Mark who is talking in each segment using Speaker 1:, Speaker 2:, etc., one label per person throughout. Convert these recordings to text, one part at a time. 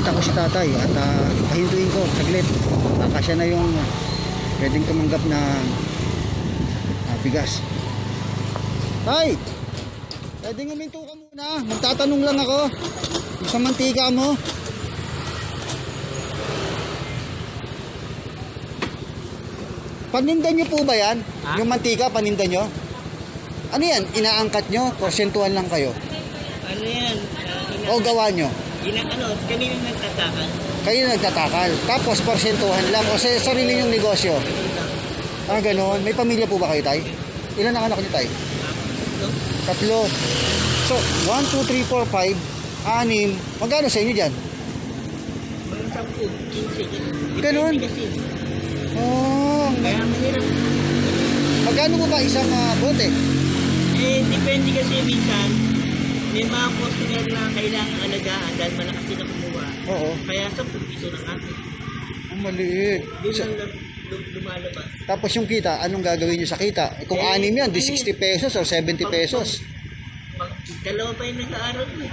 Speaker 1: makita ko si tatay at uh, pahintuin ko saglit. Baka siya na yung pwedeng tumanggap na ah, bigas. Tay! Pwedeng huminto ka muna. Magtatanong lang ako. Yung sa mantika mo. Paninda nyo po ba yan?
Speaker 2: Ha?
Speaker 1: Yung mantika, paninda nyo? Ano yan? Inaangkat nyo? Porsentuhan lang kayo?
Speaker 2: Ano yan? Uh,
Speaker 1: O gawa nyo?
Speaker 2: Ina, ano, kanina nagtatakan.
Speaker 1: Kayo nagtatakal. Tapos porsentuhan lang. O sa sarili nyong negosyo. Ah, ganun. May pamilya po ba kayo, Tay? Ilan ang anak niyo, Tay? Tatlo. So, 1, 2, 3, 4, 5, 6. Magkano sa inyo dyan?
Speaker 2: Mga 10, 15.
Speaker 1: Ganun? Oh,
Speaker 2: Kaya mahirap.
Speaker 1: magkano po ba isang uh, bote?
Speaker 2: Eh, depende kasi minsan. May mga customer na kailangan alagaan dahil malakas sila kumuha.
Speaker 1: Oo.
Speaker 2: Kaya 10 piso ng akin.
Speaker 1: Ang maliit.
Speaker 2: Doon
Speaker 1: So,
Speaker 2: lang lum- lum- lumalabas.
Speaker 1: tapos yung kita, anong gagawin nyo sa kita? Eh, Kung
Speaker 2: Eh,
Speaker 1: anim yan, di
Speaker 2: eh,
Speaker 1: 60 pesos o 70 pesos.
Speaker 2: Mag, dalawa pa yung nag-aaral eh.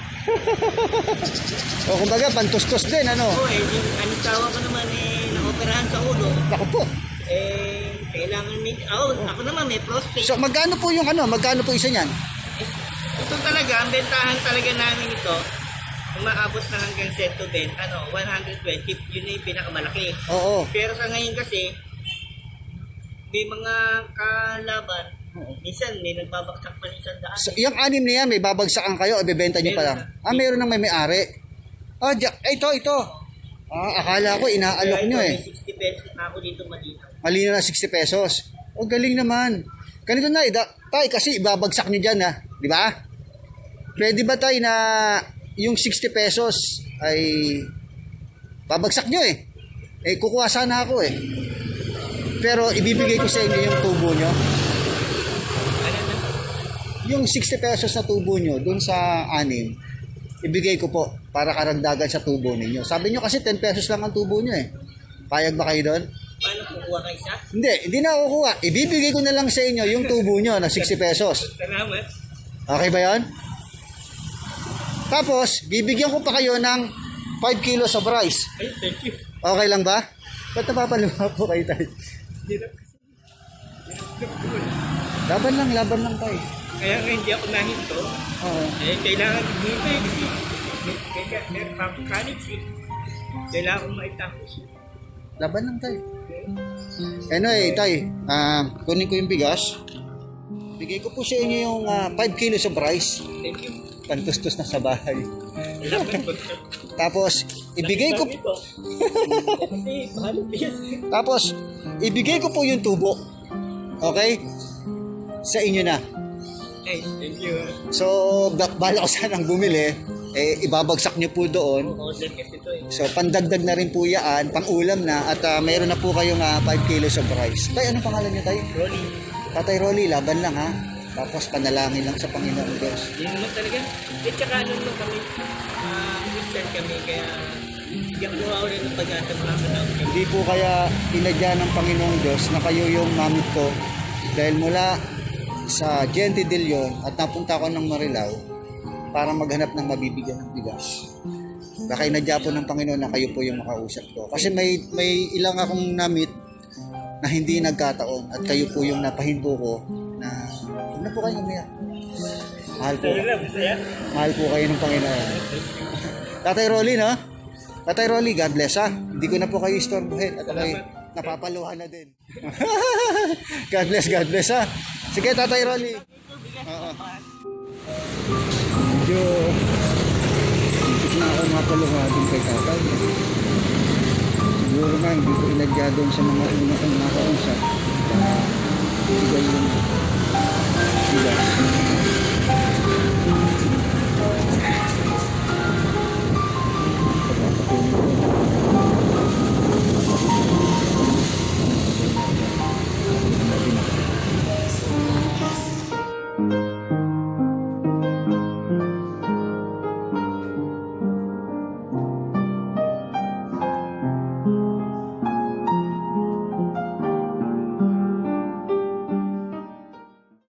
Speaker 1: O kumbaga, pantustos din, ano?
Speaker 2: Oo eh, yung anisawa ko naman eh, naoperahan sa ulo.
Speaker 1: Naku po.
Speaker 2: Eh, kailangan may, oh, ako naman may prostate.
Speaker 1: So, magkano po yung ano? Magkano po isa niyan?
Speaker 2: Ito talaga, ang bentahan talaga namin ito, umaabot na hanggang 120, ano, 120, yun na yung pinakamalaki.
Speaker 1: Oo.
Speaker 2: Pero sa ngayon kasi, may mga kalaban, minsan may nagbabaksak pa ng isang daan.
Speaker 1: So, yung anim na yan, may babagsakan kayo o bebenta nyo pa lang? Ah, meron nang may may-ari. Ah, dya- eh, ito, ito. Ah, akala ko inaalok nyo eh.
Speaker 2: may 60 pesos na ako dito malinaw.
Speaker 1: Malino na 60 pesos. O, galing naman. Ganito na, ida, tay, kasi ibabagsak nyo dyan, ha? Di ba? Pwede ba, tay, na yung 60 pesos ay babagsak nyo eh? Eh, kukuha sana ako eh. Pero ibibigay ko sa inyo yung tubo nyo. Yung 60 pesos na tubo nyo, dun sa anim, ibigay ko po para karagdagan sa tubo ninyo. Sabi nyo kasi 10 pesos lang ang tubo nyo eh. Payag ba kayo doon?
Speaker 2: Paano kukuha ka isa?
Speaker 1: Hindi, hindi na ako kukuha. Ibibigay ko na lang sa inyo yung tubo nyo na 60 pesos.
Speaker 2: Salamat.
Speaker 1: Okay ba yon? Tapos, bibigyan ko pa kayo ng 5 kilos of rice.
Speaker 2: Ay, thank you.
Speaker 1: Okay lang ba? Ba't napapaluha po kayo tayo? Laban lang, laban lang tayo.
Speaker 2: Kaya nga hindi ako nahinto.
Speaker 1: Oo.
Speaker 2: Eh, kailangan dito eh kasi may- may may mechanics eh. Kailangan kong maitapos.
Speaker 1: Laban lang tayo. Anyway, tay, ah, kunin ko yung bigas. Bigay ko po sa inyo yung 5 kilos of rice.
Speaker 2: Thank you.
Speaker 1: Pantustos na sa bahay. Tapos, ibigay ko, tapos, ibigay ko po yung tubo. Okay? Sa inyo na.
Speaker 2: Ay, thank you.
Speaker 1: So, ba- bala ko sanang bumili, eh, ibabagsak nyo po doon.
Speaker 2: Eh.
Speaker 1: So, pandagdag na rin po yan, pang ulam na, at ah, mayroon na po kayong 5 kilos of rice. Tay, anong pangalan nyo, tay?
Speaker 2: Rolly,
Speaker 1: Tatay Rolly, laban lang ha. Tapos panalangin lang sa Panginoon Diyos.
Speaker 2: yun naman talaga. Eh, tsaka ano naman kami, Christian kami, kaya hindi ako nawawala ng pag-asa mga panahon.
Speaker 1: Hindi po kaya inadya ng Panginoong Diyos na kayo yung mamit ko dahil mula sa Gente de Leon at napunta ako ng Marilao para maghanap ng mabibigyan ng bigas. Baka inadya po ng Panginoon na kayo po yung makausap ko. Kasi may, may ilang akong namit na hindi nagkataon at kayo po yung napahinto ko na huwag na po kayo umiyak. Mahal po. Mahal po kayo ng Panginoon. Tatay Rolly, no? Tatay Rolly, God bless ha. Hindi ko na po kayo istorbohin at ako'y napapaluhan na din. God bless, God bless ha. Sige, Tatay Rolly. Oo. Medyo na ako mapaluha din kay Tatay. Inadya doon sa mga una kong nakausap. Kaya, bigay yung bigay